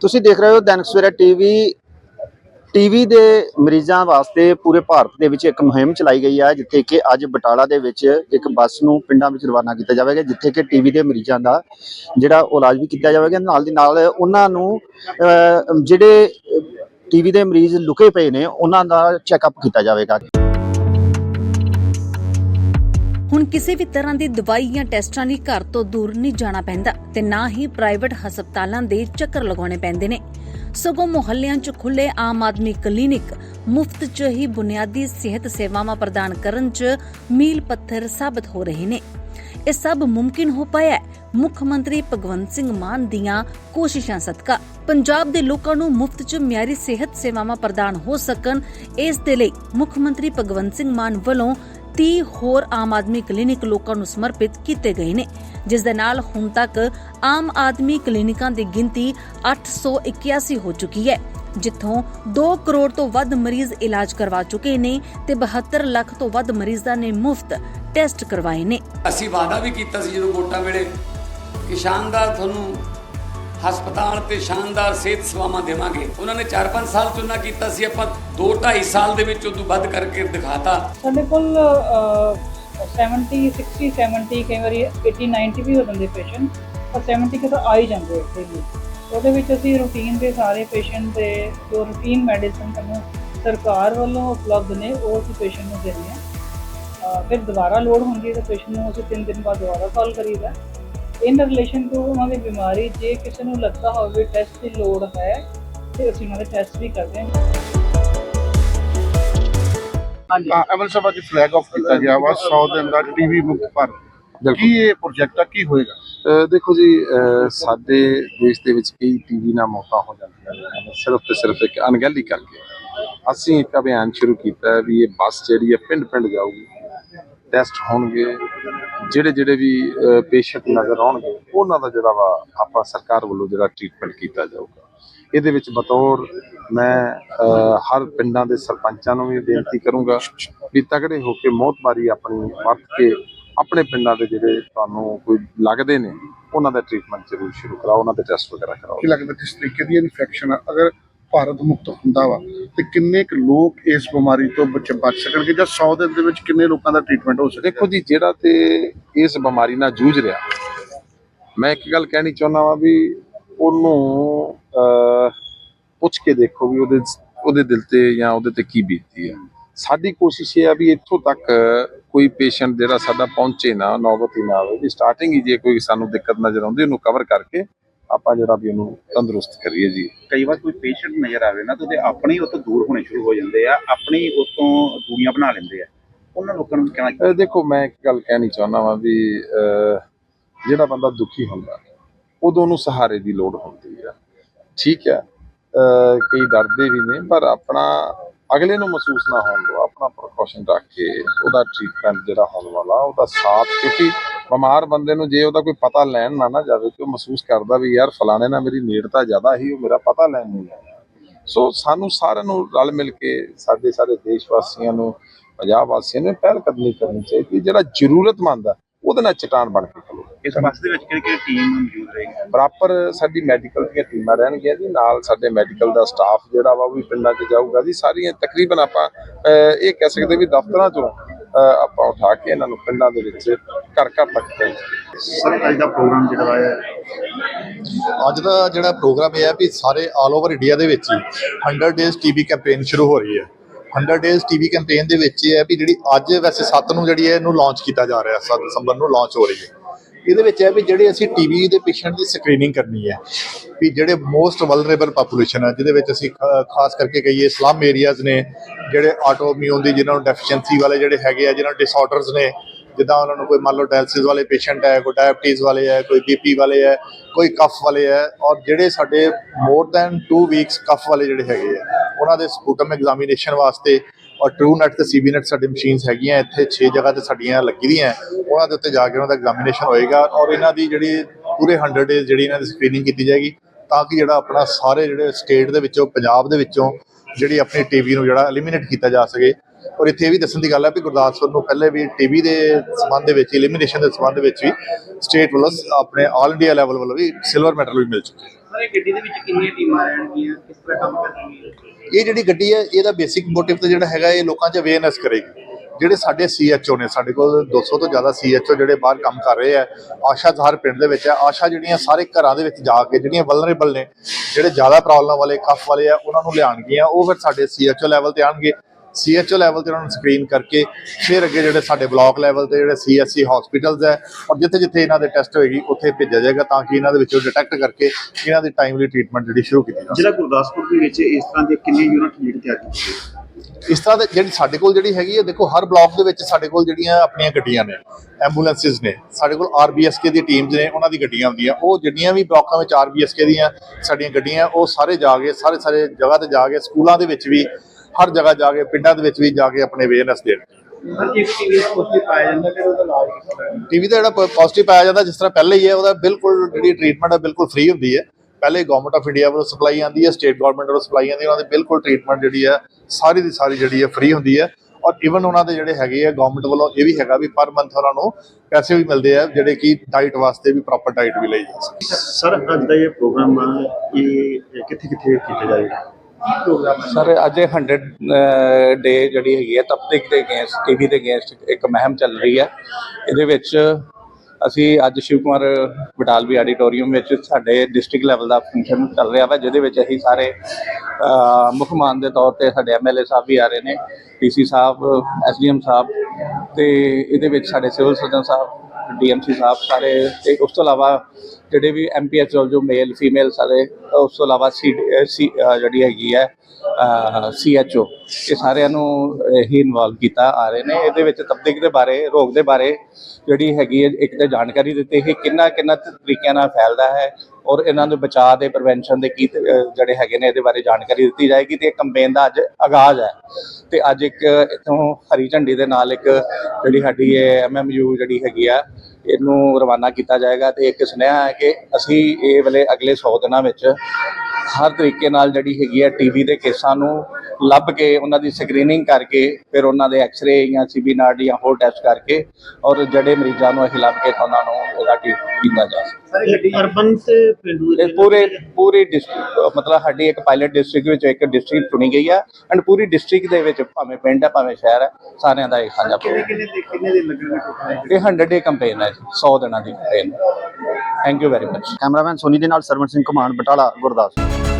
ਤੁਸੀਂ ਦੇਖ ਰਹੇ ਹੋ ਦੈਨਿਕ ਸਵੇਰਾ ਟੀਵੀ ਟੀਵੀ ਦੇ ਮਰੀਜ਼ਾਂ ਵਾਸਤੇ ਪੂਰੇ ਭਾਰਤ ਦੇ ਵਿੱਚ ਇੱਕ ਮੁਹਿੰਮ ਚਲਾਈ ਗਈ ਹੈ ਜਿੱਥੇ ਕਿ ਅੱਜ ਬਟਾਲਾ ਦੇ ਵਿੱਚ ਇੱਕ ਬੱਸ ਨੂੰ ਪਿੰਡਾਂ ਵਿੱਚ ਰਵਾਨਾ ਕੀਤਾ ਜਾਵੇਗਾ ਜਿੱਥੇ ਕਿ ਟੀਵੀ ਦੇ ਮਰੀਜ਼ਾਂ ਦਾ ਜਿਹੜਾ ਉਹ ਇਲਾਜ ਵੀ ਕੀਤਾ ਜਾਵੇਗਾ। ਨਾਲ ਦੀ ਨਾਲ ਉਹਨਾਂ ਨੂੰ ਅਹ, ਜਿਹੜੇ ਟੀਵੀ ਦੇ ਮਰੀਜ਼ ਲੁਕੇ ਪਏ ਨੇ ਉਹਨਾਂ ਦਾ ਚੈੱਕਅਪ ਕੀਤਾ ਜਾਵੇਗਾ। ਹੁਣ ਕਿਸੇ ਵੀ ਤਰ੍ਹਾਂ ਦੀ ਦਵਾਈ ਜਾਂ ਟੈਸਟਾਂ ਲਈ ਘਰ ਤੋਂ ਦੂਰ ਨਹੀਂ ਜਾਣਾ ਪੈਂਦਾ ਤੇ ਨਾ ਹੀ ਪ੍ਰਾਈਵੇਟ ਹਸਪਤਾਲਾਂ ਦੇ ਚੱਕਰ ਲਗਾਉਣੇ ਪੈਂਦੇ ਨੇ। ਸਗੋਂ ਮੁਹੱਲਿਆਂ 'ਚ ਖੁੱਲੇ ਆਮ ਆਦਮੀ ਕਲੀਨਿਕ, ਮੁਫਤ 'ਚ ਹੀ ਬੁਨਿਆਦੀ ਸਿਹਤ ਸੇਵਾਵਾਂ ਪ੍ਰਦਾਨ ਕਰਨ 'ਚ ਮੀਲ ਪੱਥਰ ਸਾਬਤ ਹੋ ਰਹੇ ਨੇ। ਇਹ ਸਭ ਮੁਮਕਿਨ ਹੋ ਪਾਇਆ ਮੁੱਖ ਮੰਤਰੀ ਭਗਵੰਤ ਸਿੰਘ ਮਾਨ ਦੀਆਂ ਕੋਸ਼ਿਸ਼ਾਂ ਸਦਕਾ। ਪੰਜਾਬ ਦੇ ਲੋਕਾਂ ਨੂੰ ਮੁਫਤ 'ਚ ਮਿਆਰੀ ਸਿਹਤ ਸੇਵਾਵਾਂ ਪ੍ਰਦਾਨ ਹੋ ਸਕਣ, ਇਸ ਦੇ ਲਈ ਮੁੱਖ ਮੰਤਰੀ ਭਗਵੰਤ ਸਿੰਘ ਮਾਨ ਵੱਲੋਂ 30 ਹੋਰ ਆਮ ਆਦਮੀ ਕਲੀਨਿਕ ਲੋਕਾਂ ਨੂੰ ਸਮਰਪਿਤ ਕੀਤੇ ਗਏ ਨੇ, ਜਿਸ ਦੇ ਨਾਲ ਹੁਣ ਤੱਕ ਆਮ ਆਦਮੀ ਕਲੀਨਿਕਾਂ ਦੀ ਗਿਣਤੀ 881 ਹੋ ਚੁੱਕੀ ਹੈ, ਜਿੱਥੋਂ 2 ਕਰੋੜ ਤੋਂ ਵੱਧ ਮਰੀਜ਼ ਇਲਾਜ ਕਰਵਾ ਚੁੱਕੇ ਨੇ ਤੇ 72 ਲੱਖ ਤੋਂ ਵੱਧ ਮਰੀਜ਼ਾਂ ਨੇ ਮੁਫਤ ਟੈਸਟ ਕਰਵਾਏ ਨੇ। ਅਸੀਂ ਵਾਅਦਾ ਵੀ ਕੀਤਾ ਸੀ ਜਦੋਂ ਵੋਟਾਂ ਵੇਲੇ ਕਿ ਸ਼ਾਨਦਾਰ ਤੁਹਾਨੂੰ ਹਸਪਤਾਲ ਤੇ ਸ਼ਾਨਦਾਰ ਸਿਹਤ ਸੇਵਾਵਾਂ ਦੇਵਾਂਗੇ। ਉਹਨਾਂ ਨੇ 4-5 ਸਾਲ ਚੁਣਾ ਕੀਤਾ ਸੀ ਆਪਾਂ 2-2.5 ਸਾਲ ਦੇ ਵਿੱਚ ਉਦੋਂ ਵੱਧ ਕਰਕੇ ਦਿਖਾਤਾ। ਸਾਡੇ ਕੋਲ ਅਹ, 70 60 70 ਕਈ ਵਾਰੀ 80 90 ਵੀ ਹੋ ਜਾਂਦੇ ਪੇਸ਼ੈਂਟ ਪਰ 70 ਕਿਤੇ ਆ ਹੀ ਜਾਂਦੇ ਇੱਥੇ ਵੀ। ਉਹਦੇ ਵਿੱਚ ਅਸੀਂ ਰੂਟੀਨ ਦੇ ਸਾਰੇ ਪੇਸ਼ੈਂਟ ਦੇ ਜੋ ਰੂਟੀਨ ਮੈਡੀਸਨ ਸਾਨੂੰ ਸਰਕਾਰ ਵੱਲੋਂ ਉਪਲਬਧ ਨੇ ਉਹ ਅਸੀਂ ਪੇਸ਼ੈਂਟ ਨੂੰ ਦਿੰਦੇ ਹਾਂ। ਫਿਰ ਦੁਬਾਰਾ ਲੋੜ ਹੁੰਦੀ ਹੈ ਤਾਂ ਪੇਸ਼ੈਂਟ ਨੂੰ ਅਸੀਂ ਤਿੰਨ ਦਿਨ ਬਾਅਦ ਦੁਬਾਰਾ ਕਾਲ ਕਰੀਦਾ। ਇਨ ਰਿਲੇਸ਼ਨ ਟੂ ਉਹਨਾਂ ਦੀ ਬਿਮਾਰੀ ਜੇ ਕਿਸੇ ਨੂੰ ਲੱਗਦਾ ਹੋਵੇ ਟੈਸਟ ਦੀ ਲੋੜ ਹੈ ਤੇ ਅਸੀਂ ਉਹਨਾਂ ਦੇ ਟੈਸਟ ਵੀ ਕਰਦੇ ਹਾਂ। ਅਮਲ ਸਭਾ ਦੀ ਫਲੈਗ ਆਫ ਕੀਤਾ ਗਿਆ ਵਾ 100 ਦਿਨ ਦਾ ਟੀਵੀ ਮੁਕਤ ਭਾਰਤ ਕੀ ਇਹ ਪ੍ਰੋਜੈਕਟ ਆ ਕੀ ਹੋਏਗਾ? ਦੇਖੋ ਜੀ ਸਾਡੇ ਦੇਸ਼ ਦੇ ਵਿੱਚ ਕਈ ਟੀਵੀ ਨਾਲ ਮੌਤਾਂ ਹੋ ਜਾਂਦੀਆਂ ਨੇ। ਸਿਰਫ ਤੇ ਸਿਰਫ ਇੱਕ ਅਣਗਹਿਲੀ ਕਰਕੇ। ਅਸੀਂ ਇੱਕ ਅਭਿਆਨ ਸ਼ੁਰੂ ਕੀਤਾ ਹੈ ਵੀ ਇਹ ਬੱਸ ਜਿਹੜੀ ਹੈ ਪਿੰਡ ਪਿੰਡ ਜਾਊਗੀ। ਟੈਸਟ ਹੋਣਗੇ, ਜਿਹੜੇ ਜਿਹੜੇ ਵੀ ਪੇਸ਼ੈਂਟ ਨਜ਼ਰ ਆਉਣਗੇ, ਉਹਨਾਂ ਦਾ ਜਿਹੜਾ ਵਾ ਆਪਾਂ ਸਰਕਾਰ ਵੱਲੋਂ ਜਿਹੜਾ ਟ੍ਰੀਟਮੈਂਟ ਕੀਤਾ ਜਾਊਗਾ। ਇਹਦੇ ਵਿੱਚ ਬਤੌਰ ਮੈਂ ਹਰ ਪਿੰਡਾਂ ਦੇ ਸਰਪੰਚਾਂ ਨੂੰ ਵੀ ਬੇਨਤੀ ਕਰੂੰਗਾ ਵੀ ਤਗੜੇ ਹੋ ਕੇ ਮੌਤਬਾਰੀ ਆਪਣੀ ਵਰਤ ਕੇ ਆਪਣੇ ਪਿੰਡਾਂ ਦੇ ਜਿਹੜੇ ਤੁਹਾਨੂੰ ਕੋਈ ਲੱਗਦੇ ਨੇ, ਉਹਨਾਂ ਦਾ ਟ੍ਰੀਟਮੈਂਟ ਜ਼ਰੂਰ ਸ਼ੁਰੂ ਕਰਾਓ, ਉਹਨਾਂ ਦੇ ਟੈਸਟ ਵਗੈਰਾ ਕਰਾਓ। ਕੀ ਲੱਗਦਾ ਕਿਸ ਤਰੀਕੇ ਦੀ ਇਨਫੈਕਸ਼ਨ ਅਗਰ ਭਾਰਤ ਮੁਕਤ ਹੁੰਦਾ ਵਾ ਤੇ ਕਿੰਨੇ ਕੁ ਲੋਕ ਇਸ ਬਿਮਾਰੀ ਤੋਂ ਬਚ ਬਚ ਸਕਣਗੇ ਜਾਂ 100 ਦਿਨ ਦੇ ਵਿੱਚ ਕਿੰਨੇ ਲੋਕਾਂ ਦਾ ਟ੍ਰੀਟਮੈਂਟ ਹੋ ਸਕਦਾ? ਦੇਖੋ ਜੀ, ਜਿਹੜਾ ਤੇ ਇਸ ਬਿਮਾਰੀ ਨਾਲ ਜੂਝ ਰਿਹਾ, ਮੈਂ ਇੱਕ ਗੱਲ ਕਹਿਣੀ ਚਾਹੁੰਦਾ ਵਾਂ ਵੀ ਉਹਨੂੰ ਪੁੱਛ ਕੇ ਦੇਖੋ ਵੀ ਉਹਦੇ ਉਹਦੇ ਦਿਲ ਤੇ ਜਾਂ ਉਹਦੇ ਤੇ ਕੀ ਬੀਤਦੀ ਹੈ। ਸਾਡੀ ਕੋਸ਼ਿਸ਼ ਇਹ ਆ ਵੀ ਇੱਥੋਂ ਤੱਕ ਕੋਈ ਪੇਸ਼ੈਂਟ ਜਿਹੜਾ ਸਾਡਾ ਪਹੁੰਚੇ ਨਾ ਨੌਬਤ ਹੀ ਨਾ ਆਵੇ ਵੀ ਸਟਾਰਟਿੰਗ ਹੀ ਜੇ ਕੋਈ ਸਾਨੂੰ ਦਿੱਕਤ ਨਜ਼ਰ ਆਉਂਦੀ, ਉਹਨੂੰ ਕਵਰ ਕਰਕੇ ਆਪਾਂ ਜਿਹੜਾ ਵੀ ਉਹਨੂੰ ਤੰਦਰੁਸਤ ਕਰੀਏ ਜੀ। ਕਈ ਵਾਰ ਕੋਈ ਪੇਸ਼ੈਂਟ ਨਜ਼ਰ ਆਵੇ ਨਾ ਤਾਂ ਉਹਦੇ ਆਪਣੇ ਹੀ ਉਹ ਤੋਂ ਦੂਰ ਹੋਣੇ ਸ਼ੁਰੂ ਹੋ ਜਾਂਦੇ ਆ ਆਪਣੀ ਹੀ ਉਹ ਤੋਂ ਦੂਰੀਆਂ ਬਣਾ ਲੈਂਦੇ ਆ। ਉਹਨਾਂ ਲੋਕਾਂ ਨੂੰ ਕਹਿਣਾ ਦੇਖੋ ਮੈਂ ਇੱਕ ਗੱਲ ਕਹਿਣੀ ਚਾਹੁੰਦਾ ਵਾਂ ਵੀ ਜਿਹੜਾ ਬੰਦਾ ਦੁਖੀ ਹੁੰਦਾ ਉਦੋਂ ਉਹਨੂੰ ਸਹਾਰੇ ਦੀ ਲੋੜ ਹੁੰਦੀ ਹੈ ਠੀਕ ਹੈ ਅਹ, ਕਈ ਡਰਦੇ ਵੀ ਨੇ ਪਰ ਆਪਣਾ ਅਗਲੇ ਨੂੰ ਮਹਿਸੂਸ ਨਾ ਹੋਣ ਦਿਓ, ਆਪਣਾ ਪ੍ਰੀਕਾਸ਼ਨ ਰੱਖ ਕੇ ਉਹਦਾ ਟ੍ਰੀਟਮੈਂਟ ਜਿਹੜਾ ਹੋਣ ਵਾਲਾ, ਉਹਦਾ ਸਾਥ, ਕਿਉਂਕਿ ਬਿਮਾਰ ਬੰਦੇ ਨੂੰ ਜੇ ਉਹਦਾ ਕੋਈ ਪਤਾ ਲੈਣ ਨਾ ਨਾ ਜਾਵੇ ਤੇ ਉਹ ਮਹਿਸੂਸ ਕਰਦਾ ਵੀ ਯਾਰ ਫਲਾਣੇ ਨਾਲ ਮੇਰੀ ਨੇੜਤਾ ਜ਼ਿਆਦਾ ਹੀ ਉਹ ਮੇਰਾ ਪਤਾ ਲੈਣ ਨਹੀਂ ਆਇਆ। ਸੋ ਸਾਨੂੰ ਸਾਰਿਆਂ ਨੂੰ ਰਲ ਮਿਲ ਕੇ ਸਾਡੇ ਸਾਰੇ ਦੇਸ਼ ਵਾਸੀਆਂ ਨੂੰ, ਪੰਜਾਬ ਵਾਸੀਆਂ ਨੂੰ ਪਹਿਲ ਕਦਮੀ ਕਰਨੀ ਚਾਹੀਦੀ ਜਿਹੜਾ ਜ਼ਰੂਰਤਮੰਦ ਆ ਉਹਦੇ ਨਾਲ ਚਟਾਨ ਬਣ ਕੇ ਖਲੋ ਇਸ ਬੱਸ ਦੇ ਵਿੱਚ ਕਿਹੜੀ ਕਿਹੜੀ ਟੀਮ ਮੌਜੂਦ ਰਹੇਗੀ? ਬਰਾਬਰ ਸਾਡੀ ਮੈਡੀਕਲ ਦੀਆਂ ਟੀਮਾਂ ਰਹਿਣਗੀਆਂ ਜੀ ਨਾਲ ਸਾਡੇ ਮੈਡੀਕਲ ਦਾ ਸਟਾਫ ਜਿਹੜਾ ਵਾ ਉਹ ਵੀ ਪਿੰਡਾਂ 'ਚ ਜਾਊਗਾ ਜੀ। ਸਾਰੀਆਂ ਤਕਰੀਬਨ ਆਪਾਂ ਇਹ ਕਹਿ ਸਕਦੇ ਵੀ ਦਫ਼ਤਰਾਂ 'ਚੋਂ ਆਪਾਂ ਉਠਾ ਕੇ ਇਹਨਾਂ ਨੂੰ ਪਿੰਡਾਂ ਦੇ ਵਿੱਚ ਘਰ ਘਰ ਤੱਕ ਪਹੁੰਚਾਈਏ ਸਰ ਅੱਜ ਦਾ ਪ੍ਰੋਗਰਾਮ ਜਿਹੜਾ ਹੈ ਅੱਜ ਦਾ ਜਿਹੜਾ ਪ੍ਰੋਗਰਾਮ ਇਹ ਹੈ ਵੀ ਸਾਰੇ ਆਲ ਓਵਰ ਇੰਡੀਆ ਦੇ ਵਿੱਚ ਹੀ 100 ਡੇਜ਼ ਟੀਬੀ ਕੈਂਪੇਨ ਸ਼ੁਰੂ ਹੋ ਰਹੀ ਹੈ। 100 ਡੇਜ਼ ਟੀਬੀ ਕੈਂਪੇਨ ਦੇ ਵਿੱਚ ਇਹ ਹੈ ਵੀ ਜਿਹੜੀ ਅੱਜ ਵੈਸੇ 7 ਨੂੰ ਜਿਹੜੀ ਹੈ ਇਹਨੂੰ ਲਾਂਚ ਕੀਤਾ ਜਾ ਰਿਹਾ 7 ਦਸੰਬਰ ਨੂੰ ਲਾਂਚ ਹੋ ਰਹੀ ਹੈ। ਇਹਦੇ ਵਿੱਚ ਹੈ ਵੀ ਜਿਹੜੇ ਅਸੀਂ ਟੀਬੀ ਦੇ ਪੇਸ਼ੈਂਟ ਦੀ ਸਕਰੀਨਿੰਗ ਕਰਨੀ ਹੈ, ਵੀ ਜਿਹੜੇ ਮੋਸਟ ਵਲਨਰੇਬਲ ਪਾਪੂਲੇਸ਼ਨ ਹੈ, ਜਿਹਦੇ ਵਿੱਚ ਅਸੀਂ ਖਾਸ ਕਰਕੇ ਕਹੀਏ ਸਲਮ ਏਰੀਆਜ਼ ਨੇ, ਜਿਹੜੇ ਆਟੋਮਿਊਨ ਦੀ ਜਿਨ੍ਹਾਂ ਨੂੰ ਡੈਫੀਸ਼ੀਐਂਸੀ ਵਾਲੇ ਜਿਹੜੇ ਹੈਗੇ ਆ ਜਿਨ੍ਹਾਂ ਨੂੰ ਡਿਸਆਰਡਰਸ ਨੇ ਜਿੱਦਾਂ ਉਹਨਾਂ ਨੂੰ ਕੋਈ ਮੰਨ ਲਓ ਡਾਇਲਸਿਸ ਵਾਲੇ ਪੇਸ਼ੈਂਟ ਹੈ, ਕੋਈ ਡਾਇਬਟੀਜ਼ ਵਾਲੇ ਹੈ, ਕੋਈ ਬੀਪੀ ਵਾਲੇ ਹੈ, ਕੋਈ ਕਫ ਵਾਲੇ ਹੈ ਔਰ ਜਿਹੜੇ ਸਾਡੇ ਮੋਰ ਦੈਨ 2 ਵੀਕਸ ਕਫ ਵਾਲੇ ਜਿਹੜੇ ਹੈਗੇ ਆ, ਉਹਨਾਂ ਦੇ ਸਪੂਟਮ ਐਗਜ਼ਾਮੀਨੇਸ਼ਨ ਵਾਸਤੇ ਔਰ ਟਰੂ ਟਰੂਨੈਟ ਤੇ ਸੀਬੀਨੈਟ ਸਾਡੀ ਮਸ਼ੀਨਸ ਹੈਗੀਆਂ, ਇੱਥੇ 6 ਜਗ੍ਹਾ ਤੇ ਸਾਡੀਆਂ ਲੱਗੀ ਦੀਆਂ ਉਹਨਾਂ ਦੇ ਉੱਤੇ ਜਾ ਕੇ ਉਹਨਾਂ ਦਾ ਐਗਜ਼ਾਮੀਨੇਸ਼ਨ ਹੋਏਗਾ ਔਰ ਇਹਨਾਂ ਦੀ ਜਿਹੜੀ ਪੂਰੇ 100 ਡੇਜ਼ ਜਿਹੜੀ ਇਹਨਾਂ ਦੀ ਸਕਰੀਨਿੰਗ ਕੀਤੀ ਜਾਏਗੀ ਤਾਂ ਕਿ ਜਿਹੜਾ ਆਪਣਾ ਸਾਰੇ ਜਿਹੜੇ ਸਟੇਟ ਦੇ ਵਿੱਚੋਂ, ਪੰਜਾਬ ਦੇ ਵਿੱਚੋਂ ਜਿਹੜੀ ਆਪਣੀ ਟੀਵੀ ਨੂੰ ਜਿਹੜਾ ਐਲੀਮੀਨੇਟ ਕੀਤਾ ਜਾ ਸਕੇ ਔਰ ਇੱਥੇ ਇਹ ਵੀ ਦੱਸਣ ਦੀ ਗੱਲ ਹੈ ਕਿ ਗੁਰਦਾਸਪੁਰ ਨੂੰ ਪਹਿਲੇ ਵੀ ਟੀਬੀ ਦੇ ਸੰਬੰਧ ਦੇ ਵਿੱਚ ਐਲੀਮੀਨੇਸ਼ਨ ਦੇ ਸੰਬੰਧ ਵਿੱਚ ਵੀ ਸਟੇਟ ਵੱਲੋਂ ਆਪਣੇ ਆਲ ਇੰਡੀਆ ਲੈਵਲ ਵੱਲੋਂ ਵੀ ਸਿਲਵਰ ਮੈਡਲ ਵੀ ਮਿਲ ਚੁੱਕੇ ਸਰ ਇਹ ਗੱਡੀ ਦੇ ਵਿੱਚ ਕਿੰਨੀਆਂ ਟੀਮਾਂ ਰਹਿਣਗੀਆਂ? ਕਿਸ ਤਰ੍ਹਾਂ ਕੰਮ ਕਰਨਗੀਆਂ? ਇਹ ਜਿਹੜੀ ਗੱਡੀ ਹੈ ਇਹਦਾ ਬੇਸਿਕ ਮੋਟਿਵ ਤਾਂ ਜਿਹੜਾ ਹੈਗਾ ਇਹ ਲੋਕਾਂ 'ਚ ਅਵੇਅਰਨੈਸ ਕਰੇਗੀ। ਜਿਹੜੇ ਸਾਡੇ ਸੀਐਚਓ ਨੇ ਸਾਡੇ ਕੋਲ 200 ਤੋਂ ਜ਼ਿਆਦਾ ਸੀਐਚਓ ਜਿਹੜੇ ਬਾਹਰ ਕੰਮ ਕਰ ਰਹੇ ਆ ਆਸ਼ਾ ਹਰ ਪਿੰਡ ਦੇ ਵਿੱਚ ਹੈ ਆਸ਼ਾ ਜਿਹੜੀਆਂ ਸਾਰੇ ਘਰਾਂ ਦੇ ਵਿੱਚ ਜਾ ਕੇ ਜਿਹੜੀਆਂ ਵਲਨਰੇਬਲ ਨੇ ਜਿਹੜੇ ਜ਼ਿਆਦਾ ਪ੍ਰੋਬਲਮ ਵਾਲੇ ਕਫ ਵਾਲੇ ਆ ਉਹਨਾਂ ਨੂੰ ਲਿਆਉਣਗੀਆਂ ਉਹ ਫਿਰ ਸਾਡੇ ਸੀਐਚਓ ਲੈਵਲ ਤੇ ਆਣਗੇ ਸੀਐਚਓ ਲੈਵਲ ਤੇ ਉਹਨਾਂ ਨੂੰ ਸਕਰੀਨ ਕਰਕੇ ਫਿਰ ਅੱਗੇ ਜਿਹੜੇ ਸਾਡੇ ਬਲਾਕ ਲੈਵਲ ਤੇ ਜਿਹੜੇ ਸੀਐਸਸੀ ਹਸਪੀਟਲਸ ਹੈ ਔਰ ਜਿੱਥੇ ਜਿੱਥੇ ਇਹਨਾਂ ਦੇ ਟੈਸਟ ਹੋਏਗੀ ਉੱਥੇ ਭੇਜਿਆ ਜਾਏਗਾ ਤਾਂ ਕਿ ਇਹਨਾਂ ਦੇ ਵਿੱਚੋਂ ਡਿਟੈਕਟ ਕਰਕੇ ਇਹਨਾਂ ਦੀ ਟਾਈਮਲੀ ਟ੍ਰੀਟਮੈਂਟ ਜਿਹੜੀ ਸ਼ੁਰੂ ਕੀਤੀ ਜਾ ਜ਼ਿਲ੍ਹਾ ਗੁਰਦਾਸਪੁਰ ਦੇ ਵਿੱਚ ਇਸ ਤਰ੍ਹਾਂ ਦੇ ਕਿੰਨੇ ਯੂਨਿਟ ਜਿਹੜੀ ਤਿਆਰ ਕੀਤੀ ਇਸ ਤਰ੍ਹਾਂ ਦੇ ਜਿਹੜੀ ਸਾਡੇ ਕੋਲ ਜਿਹੜੀ ਹੈਗੀ ਹੈ ਦੇਖੋ ਹਰ ਬਲਾਕ ਦੇ ਵਿੱਚ ਸਾਡੇ ਕੋਲ ਜਿਹੜੀਆਂ ਆਪਣੀਆਂ ਗੱਡੀਆਂ ਨੇ ਐਂਬੂਲੈਂਸਿਸ ਨੇ ਸਾਡੇ ਕੋਲ ਆਰਬੀਐਸਕੇ ਦੀ ਟੀਮਸ ਨੇ ਉਹਨਾਂ ਦੀ ਗੱਡੀਆਂ ਹੁੰਦੀਆਂ। ਉਹ ਜਿੰਨੀਆਂ ਵੀ ਬਲਾਕਾਂ ਵਿੱਚ ਆਰਬੀਐਸਕੇ ਦੀਆਂ ਸਾਡੀਆਂ ਗੱਡੀਆਂ ਉਹ ਸਾਰੇ ਜਾ ਕੇ ਸਾਰੇ ਸਾਰੇ ਜਗ੍ਹਾ ਤੇ ਜਾ ਕੇ ਸਕੂਲਾਂ ਦੇ ਵਿੱਚ ਵੀ ਹਰ ਜਗ੍ਹਾ ਜਾ ਕੇ ਪਿੰਡਾਂ ਦੇ ਵਿੱਚ ਵੀ ਜਾ ਕੇ ਆਪਣੇ ਅਵੇਅਰਨੈਸ ਦੇਣ। ਟੀਵੀ ਜਾਂਦਾ ਦਾ ਜਿਹੜਾ ਪੋਜ਼ਿਟਿਵ ਪਾਇਆ ਜਾਂਦਾ ਜਿਸ ਤਰ੍ਹਾਂ ਪਹਿਲੇ ਹੀ ਹੈ ਉਹਦਾ ਬਿਲਕੁਲ ਜਿਹੜੀ ਟ੍ਰੀਟਮੈਂਟ ਹੈ ਬਿਲਕੁਲ ਫ੍ਰੀ ਹੁੰਦੀ ਹੈ। ਪਹਿਲੇ ਗਵਰਨਮੈਂਟ ਆਫ ਇੰਡੀਆ ਵੱਲੋਂ ਸਪਲਾਈ ਆਉਂਦੀ ਹੈ ਸਟੇਟ ਗਵਰਨਮੈਂਟ ਵੱਲੋਂ ਸਪਲਾਈ ਆਉਂਦੀ ਹੈ ਉਹਨਾਂ ਦੀ ਬਿਲਕੁਲ ਟ੍ਰੀਟਮੈਂਟ ਜਿਹੜੀ ਹੈ ਸਾਰੀ ਦੀ ਸਾਰੀ ਜਿਹੜੀ ਹੈ ਫ੍ਰੀ ਹੁੰਦੀ ਹੈ। ਔਰ ਇਵਨ ਉਹਨਾਂ ਦੇ ਜਿਹੜੇ ਹੈਗੇ ਆ ਗਵਰਨਮੈਂਟ ਵੱਲੋਂ ਇਹ ਵੀ ਹੈਗਾ ਵੀ ਪਰ ਮੰਥ ਉਹਨਾਂ ਨੂੰ ਪੈਸੇ ਵੀ ਮਿਲਦੇ ਆ ਜਿਹੜੇ ਕਿ ਡਾਈਟ ਵਾਸਤੇ ਵੀ ਪ੍ਰੋਪਰ ਡਾਈਟ ਵੀ ਲਈ ਜਾ ਸਕਦੀ ਸਰ ਅੱਜ ਦਾ ਇਹ ਪ੍ਰੋਗਰਾਮ ਇਹ ਕਿੱਥੇ ਕਿੱਥੇ ਕੀਤਾ ਜਾਏਗਾ ਪ੍ਰੋਗਰਾਮ ਹੈ? ਸਰ, ਅੱਜ 100 ਡੇ ਜਿਹੜੀ ਹੈਗੀ ਹੈ ਤਬਦੀਕ ਦੇ ਅਗੇਂਸਟ ਟੀਵੀ ਦੇ ਅਗੇਂਸਟ ਇੱਕ ਮਹਿਮ ਚੱਲ ਰਹੀ ਹੈ। ਇਹਦੇ ਵਿੱਚ ਅਸੀਂ ਅੱਜ ਸ਼ਿਵ ਕੁਮਾਰ ਬਟਾਲਵੀ ਆਡੀਟੋਰੀਅਮ ਵਿੱਚ ਸਾਡੇ ਡਿਸਟ੍ਰਿਕਟ ਲੈਵਲ ਦਾ ਫੰਕਸ਼ਨ ਚੱਲ ਰਿਹਾ ਵਾ, ਜਿਹਦੇ ਵਿੱਚ ਅਸੀਂ ਸਾਰੇ ਮੁੱਖ ਮਾਨ ਦੇ ਤੌਰ ਤੇ ਸਾਡੇ ਐਮਐਲਏ ਸਾਹਿਬ ਵੀ ਆ ਰਹੇ ਨੇ ਡੀਸੀ ਸਾਹਿਬ ਐਸਡੀਐਮ ਸਾਹਿਬ ਤੇ ਇਹਦੇ ਵਿੱਚ ਸਾਡੇ ਸਿਵਲ ਸਰਜਨ ਸਾਹਿਬ ਡੀਐਮਸੀ ਸਾਹਿਬ ਸਾਰੇ, ਤੇ ਉਸ ਤੋਂ ਇਲਾਵਾ ਜਿਹੜੇ ਵੀ ਐਮਪੀਐਚ ਜੋ ਮੇਲ ਫੀਮੇਲ ਸਾਰੇ ਉਸ ਤੋਂ ਇਲਾਵਾ ਸੀ ਸੀ ਜਿਹੜੀ ਹੈਗੀ ਹੈ ਸੀਐਚਓ ਇਹ ਸਾਰਿਆਂ ਨੂੰ ਹੀ ਇਨਵੋਲਵ ਕੀਤਾ ਆ ਰਹੇ ਨੇ। ਇਹਦੇ ਵਿੱਚ ਤਬਦੀਕ ਦੇ ਬਾਰੇ, ਰੋਗ ਦੇ ਬਾਰੇ ਜਿਹੜੀ ਹੈਗੀ ਹੈ, ਇੱਕ ਤਾਂ ਜਾਣਕਾਰੀ ਦਿੱਤੀ ਕਿ ਕਿੰਨਾ ਕਿੰਨਾ ਤਰੀਕਿਆਂ ਨਾਲ ਫੈਲਦਾ ਹੈ ਔਰ ਇਹਨਾਂ ਦੇ ਬਚਾਅ ਦੇ ਪ੍ਰੀਵੈਂਸ਼ਨ ਦੇ ਕੀ ਜਿਹੜੇ ਹੈਗੇ ਨੇ ਇਹਦੇ ਬਾਰੇ ਜਾਣਕਾਰੀ ਦਿੱਤੀ ਜਾਏਗੀ ਤੇ ਇਹ ਕੰਪੇਨ ਦਾ ਅੱਜ ਆਗਾਜ਼ ਹੈ। ਤੇ ਅੱਜ ਇੱਕ ਇਥੋਂ ਹਰੀ ਝੰਡੀ ਦੇ ਨਾਲ ਇੱਕ ਜਿਹੜੀ ਸਾਡੀ ਇਹ ਐਮਐਮਯੂ ਜਿਹੜੀ ਹੈਗੀ ਆ, ਇਹਨੂੰ ਰਵਾਨਾ ਕੀਤਾ ਜਾਏਗਾ ਤੇ ਇੱਕ ਸੁਨੇਹਾ ਹੈ ਕਿ ਅਸੀਂ ਇਹ ਵੇਲੇ ਅਗਲੇ 100 ਦਿਨਾਂ ਵਿੱਚ ਹਰ ਤਰੀਕੇ ਨਾਲ ਜਿਹੜੀ ਹੈਗੀ ਹੈ ਟੀਵੀ ਦੇ ਕੇਸਾਂ ਨੂੰ ਲੱਭ ਕੇ ਉਹਨਾਂ ਦੀ ਸਕਰੀਨਿੰਗ ਕਰਕੇ ਫਿਰ ਉਹਨਾਂ ਦੇ ਐਕਸ-ਰੇ ਜਾਂ ਸੀਬੀ ਨਾਡ ਜਾਂ ਹੋਰ ਟੈਸਟ ਕਰਕੇ ਔਰ ਜਿਹੜੇ ਮਰੀਜ਼ਾਂ ਨੂੰ ਅਸੀਂ ਲੱਭ ਕੇ ਉਹਨਾਂ ਨੂੰ ਇਹਦਾ ਟ੍ਰੀਟਮੈਂਟ ਕੀਤਾ ਜਾ ਸਕਦਾ ਸਰ ਇਹ ਗੱਡੀ ਅਰਬਨ ਤੇ ਪਿੰਡੂ ਇਹ ਪੂਰੇ ਪੂਰੀ ਡਿਸਟ੍ਰਿਕਟ ਮਤਲਬ ਸਾਡੀ ਇੱਕ ਪਾਇਲਟ ਡਿਸਟ੍ਰਿਕਟ ਵਿੱਚ ਇੱਕ ਡਿਸਟ੍ਰਿਕਟ ਚੁਣੀ ਗਈ ਹੈ ਐਂਡ ਪੂਰੀ ਡਿਸਟ੍ਰਿਕਟ ਦੇ ਵਿੱਚ ਭਾਵੇਂ ਪਿੰਡ ਹੈ ਭਾਵੇਂ ਸ਼ਹਿਰ ਹੈ ਸਾਰਿਆਂ ਦਾ ਇਹ ਸਾਂਝਾ ਕਿੰਨੇ ਪ੍ਰੋਗਰਾਮ ਕਿੰਨੇ ਦੇ ਕਿੰਨੇ ਦੇ ਲੱਗਣਗੇ ਇਹ 100 ਡੇ ਕੰਪੇਨ ਹੈ 100 ਦਿਨਾਂ ਦੀ campaign thank you very much cameraman Soni ਦੇ ਨਾਲ ਸਰਵਨ ਸਿੰਘ ਘੁਮਾਣ ਬਟਾਲਾ ਗੁਰਦਾਸਪੁਰ।